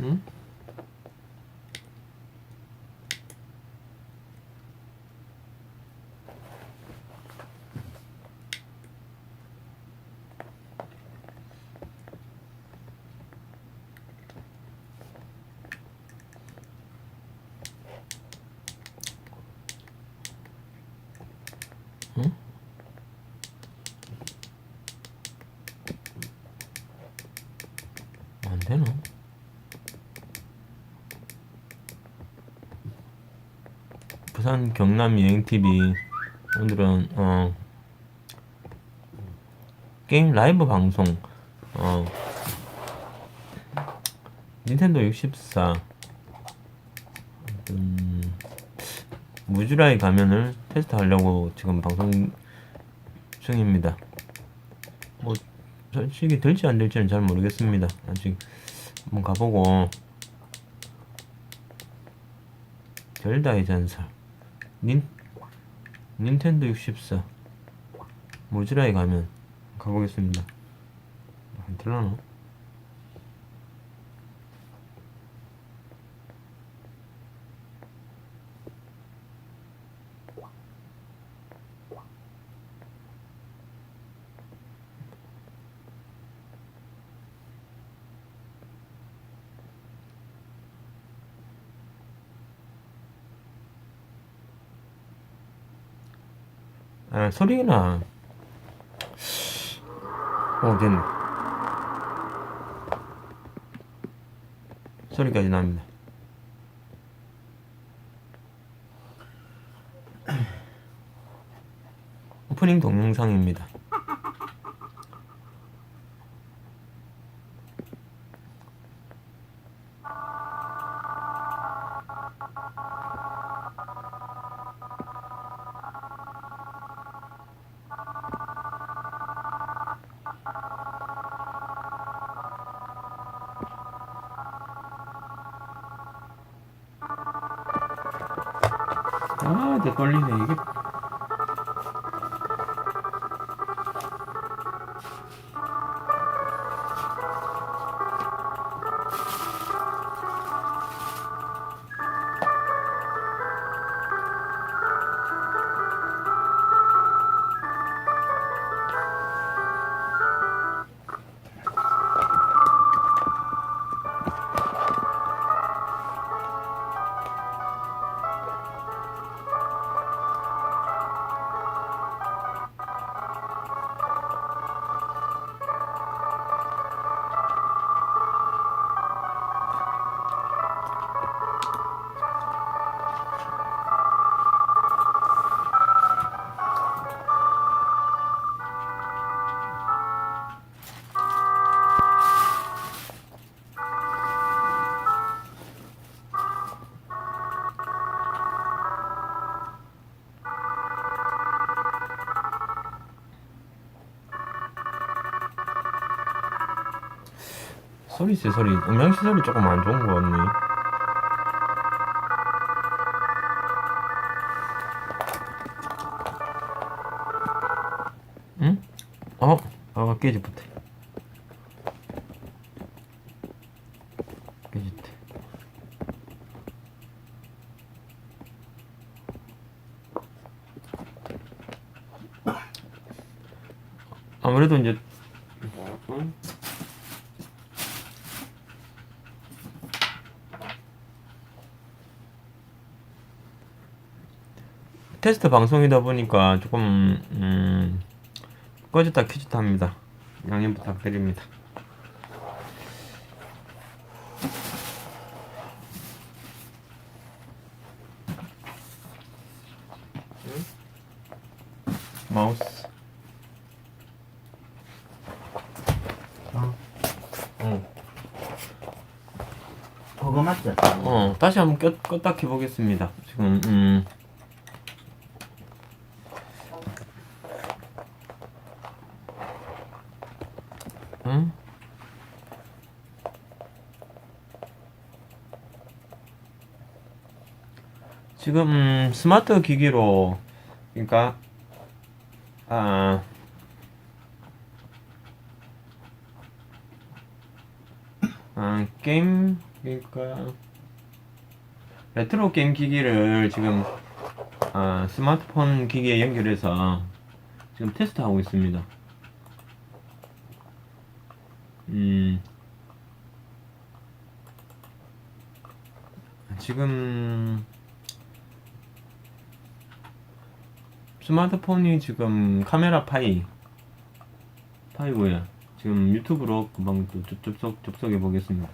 응? 응? 안 되나? 부산 경남 여행 TV 오늘은 어 게임 라이브 방송 어 닌텐도 64 음, 무주라이 가면을 테스트하려고 지금 방송 중입니다. 뭐 솔직히 될지 안 될지는 잘 모르겠습니다. 아직 한번 가보고 젤다의 전설 닌 닌텐도 64 모지라에 가면 가보겠습니다. 안 들라나? 아, 소리나. 어, 됐네. 소리까지 납니다. 오프닝 동영상입니다. 아, 내 걸리네. 이게. 소리 세 소리. 음향 시설이 조금 안 좋은 것 같네. 응? 어? 아, 깨지부터. 깨지대. 아무래도 이제 응? 테스트 방송이다 보니까 조금 음, 꺼졌다 켜졌다 합니다. 양해 부탁드립니다. 마우스. 어. 그거 맞죠? 어, 다시 한번 껐, 껐다 켜보겠습니다. 지금, 음. 응? 지금, 음, 스마트 기기로, 그러니까, 아, 아, 게임 그러니까 레트로 게임 기기를 지금 아, 스마트폰 기기에 연결해서 지금 테스트하고 있습니다. 음, 지금 스마트폰이 지금 카메라 파이 파이고요. 지금 유튜브로 금방 또 접- 접속 접속해 보겠습니다.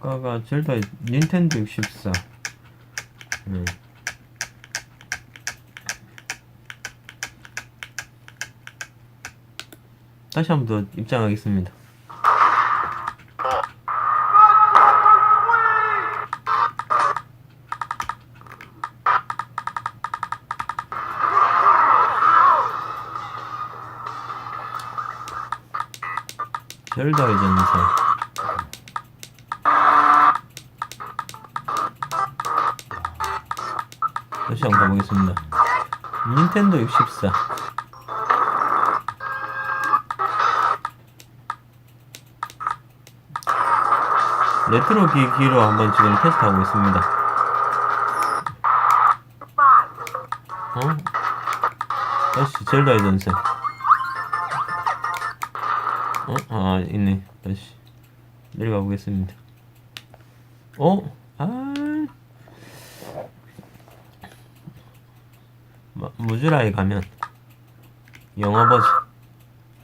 아까 젤다 닌텐도 64. 음. 다시 한 번 더 입장하겠습니다. 젤다의 전설. 다시 한번 가보겠습니다. 닌텐도 64. 레트로 기기로 한번 지금 테스트하고 있습니다. 어? 다시 젤다의 전설. 어? 아, 있네. 다시. 내려가 보겠습니다. 어? 아. 마- 무즈라에 가면 영어 버전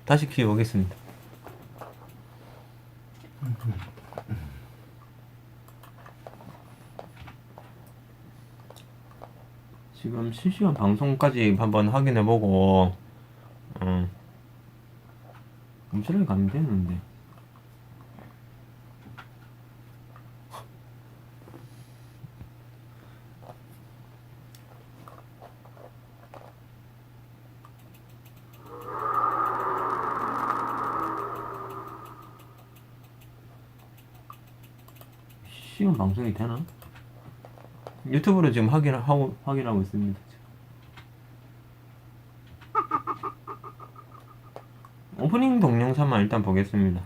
다시 키워보겠습니다. 지금 실시간 방송까지 한번 확인해보고 어, 무즈라에 가면 되는데 시간 방송이 되나? 유튜브로 지금 확인하고 확인하고 있습니다. 오프닝 동영상만 일단 보겠습니다.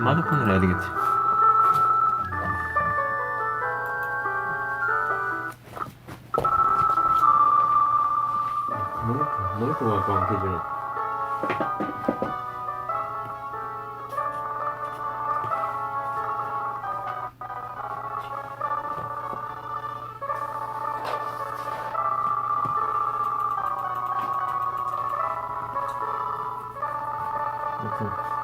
스마트폰으로 해야 되겠지. 모니터, 모니터가 그안 켜지네. 아무튼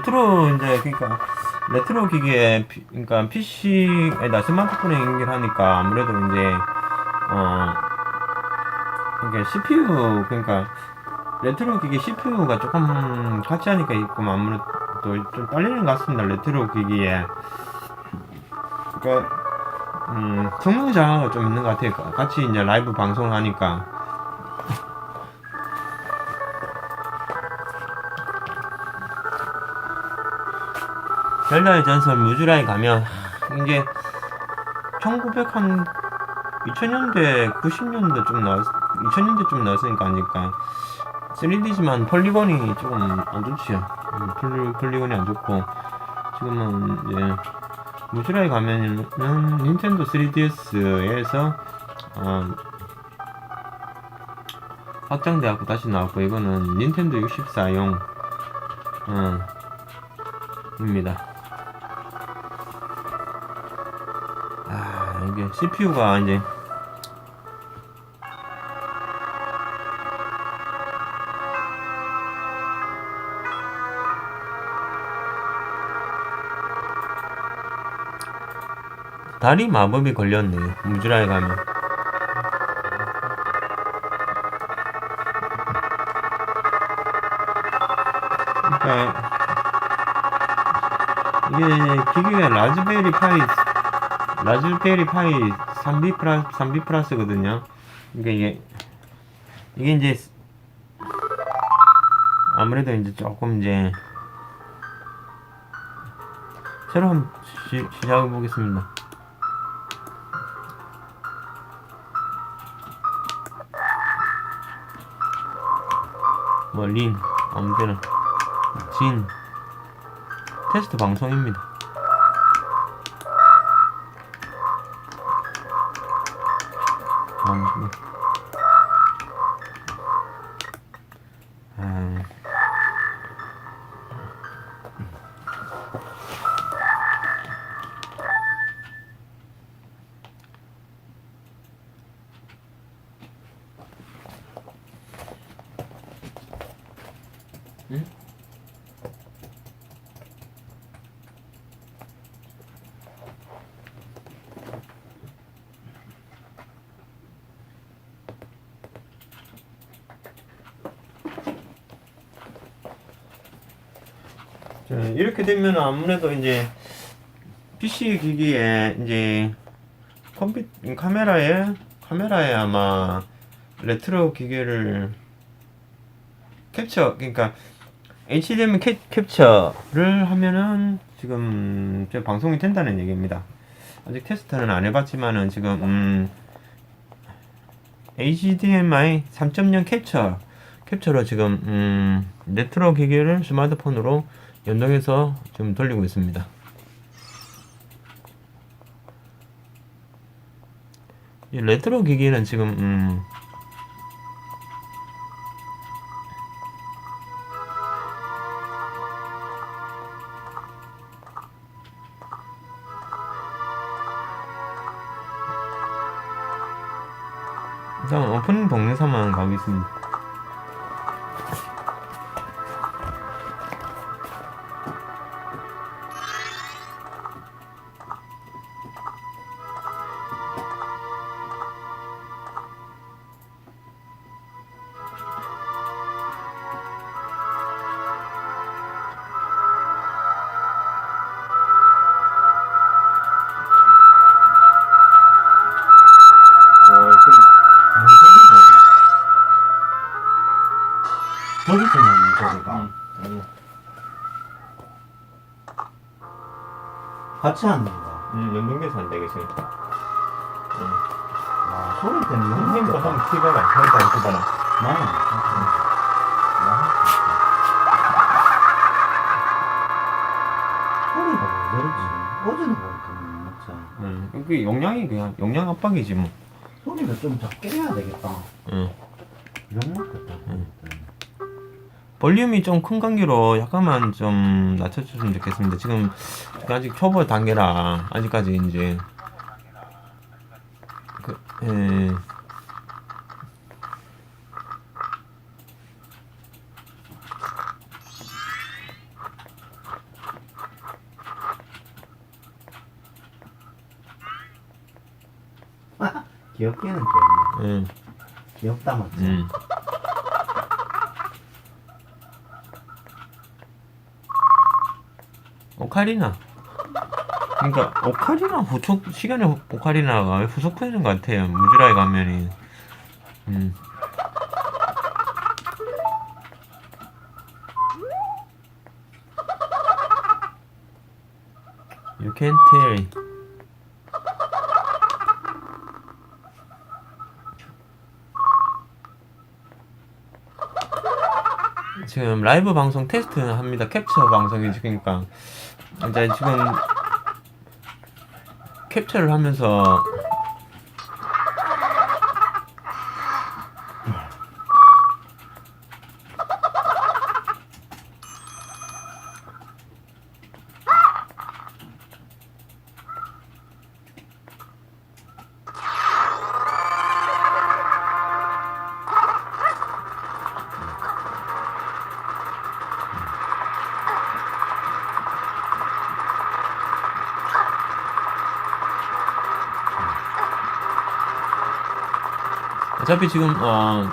레트로 이제 그러니까 레트로 기기에 피- 그러니까 PC 아니다 스마트폰에 연결하니까 아무래도 이제 어 그러니까 CPU 그러니까 레트로 기기 CPU가 조금 같이 하니까 있고 아무래도 좀 딸리는 것 같습니다 레트로 기기에. 그러니까 음 성능 저하가 좀 있는 것 같아요. 같이 이제 라이브 방송을 하니까 젤다의 전설 무주라에 가면 이게 1900 한 2000년대 90년대 좀 나왔 2000년대 좀 나왔으니까 아닐까 3D지만 폴리곤이 조금 안 좋지요 음, 폴리, 폴리곤이 안 좋고 지금은 이제 무주라에 가면은 닌텐도 3DS에서 어, 확장돼갖고 다시 나왔고 이거는 닌텐도 64용 어, 입니다. 아, 이게 CPU가 이제 다리 마법이 걸렸네. 무지라에 가면. 그러니까 이게 기계가 라즈베리 파이 라즈베리 파이 3B 플러스 3B 플러스거든요. 그러니까 이게 이게 이제 아무래도 이제 조금 이제 새로 한번 시, 시작해 보겠습니다. 뭐, 린, 아무 데나, 진, 테스트 방송입니다. 이렇게 되면 아무래도 이제 PC 기기에 이제 컴퓨 카메라에 카메라에 아마 레트로 기계를 캡처 그러니까 HDMI 캡, 캡처를 하면은 지금 저 방송이 된다는 얘기입니다. 아직 테스트는 안 해봤지만은 지금 음, HDMI 3.0 캡처 캡처로 지금 음, 레트로 기기를 스마트폰으로 연동해서 지금 돌리고 있습니다. 이 레트로 기기는 지금 음, 일단 오프닝 동영상만 가겠습니다. 같이 하는 거. 음, 연동돼서 안 되겠어요. 와, 소리 때문에 선생님도 힘들다. 한번 키봐라. 한번 키봐라. 나는 소리가 왜 저러지? 어제도 그랬더니 맞지? 음, 그 용량이 그냥 용량 압박이지 뭐. 소리를 좀 작게 해야 되겠다. 음. 이런 것 같다. 음. 볼륨이 좀 큰 관계로 약간만 좀 낮춰주시면 좋겠습니다. 지금 아직 초보 단계라 아직까지 이제 그, 예. 귀엽기는 귀엽네. 음, 귀엽다 맞지? 음. 오카리나. 그러니까 오카리나 후속 시간에 오- 오카리나가 후속되는 것 같아요. 무지라에 가면이. 음. You. 지금 라이브 방송 테스트 합니다. 캡처 방송이 그러니까 이제 지금 캡처를 하면서 어차피 지금 어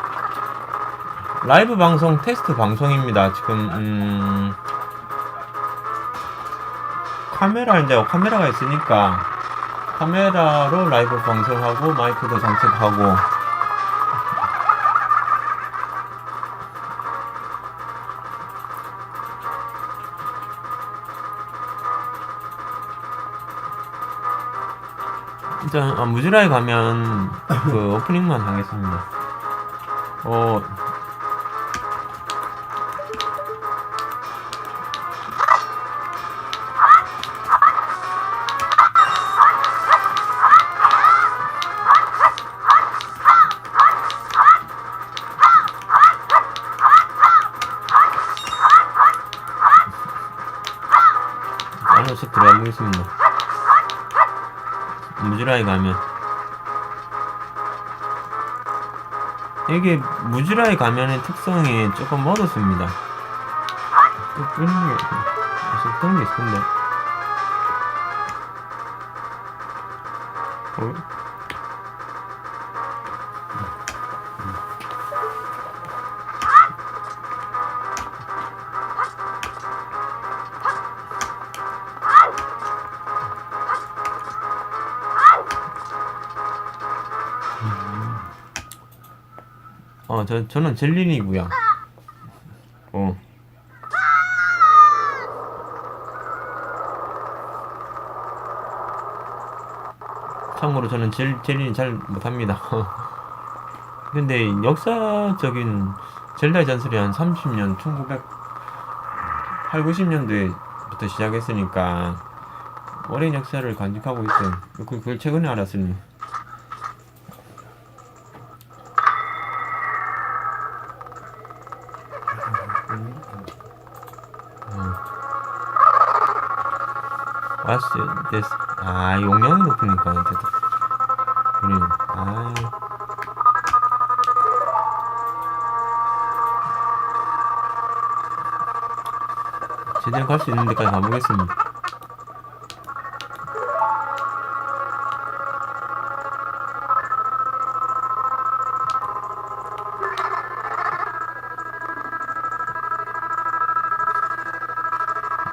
라이브 방송 테스트 방송입니다. 지금 음 카메라 이제 카메라가 있으니까 카메라로 라이브 방송하고 마이크도 장착하고 일단 아, 무지라에 가면 그 오프닝만 하겠습니다. 어 안으로 들어가 보겠습니다. 무지라에 가면 이게 무지라에 가면의 특성이 조금 어둡습니다. 또 끄는 게 무슨 그런 게 있을 텐데. 어? 어, 저, 저는 젤린이고요. 어. 참고로 저는 젤, 젤린이 잘 못합니다. 근데 역사적인 젤다의 전설이 한 30년, 1900, 8, 90년대부터 시작했으니까 오랜 역사를 간직하고 있어요. 그, 그걸 최근에 알았으니. 왔어, 됐어. 아, 용량이 높으니까, 됐다. 그래, 아. 최대한 갈수 있는 데까지 가보겠습니다.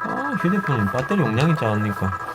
아, 휴대폰 배터리 용량이 작으니까.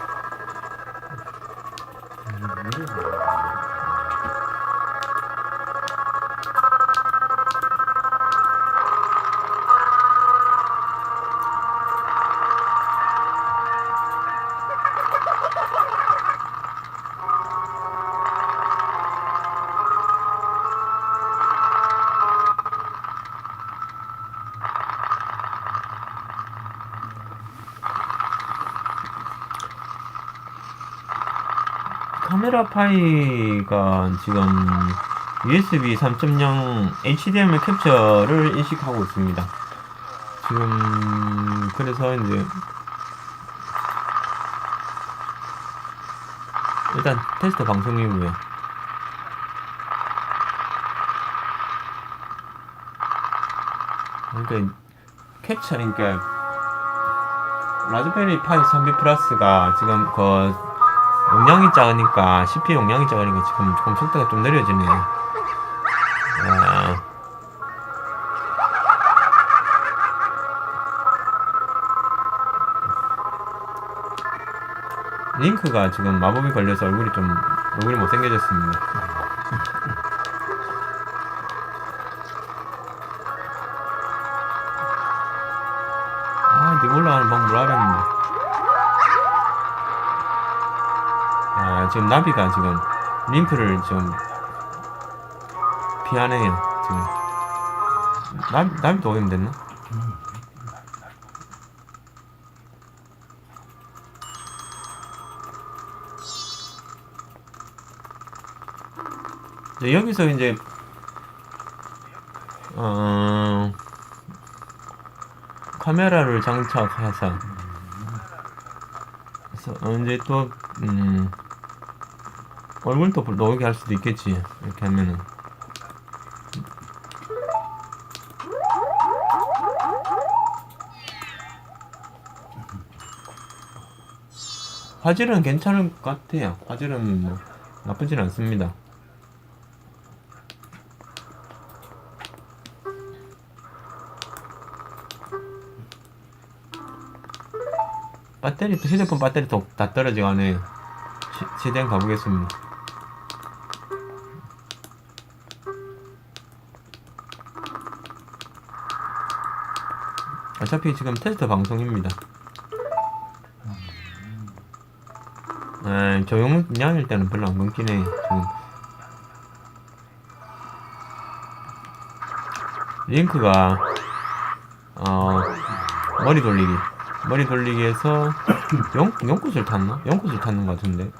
카메라 파이가 지금 USB 3.0 HDMI 캡처를 인식하고 있습니다. 지금 그래서 이제 일단 테스트 방송이고요. 그러니까 캡처 그러니까 라즈베리 파이 3B 플러스가 지금 그 용량이 작으니까 CPU 용량이 작으니까 지금 조금 속도가 좀 느려지네. 아, 링크가 지금 마법이 걸려서 얼굴이 좀 얼굴이 못생겨졌습니다. 지금 나비가 지금 링크를 좀 피하네요. 지금 나비 나비도 오염 됐나? 이제 여기서 이제 어 카메라를 장착해서 그래서 어, 이제 또 음, 얼굴도 불러오게 할 수도 있겠지 이렇게 하면은. 화질은 괜찮을 것 같아요. 화질은 뭐 나쁘진 않습니다. 배터리도 휴대폰 배터리도 다 떨어지고 하네 최대한 가보겠습니다. 어차피 지금 테스트 방송입니다. 아, 저용량일 때는 별로 안 끊기네 지금. 링크가 어 머리 돌리기. 머리 돌리기에서 영 영꽃을 탔나? 영꽃을 탔는 것 같은데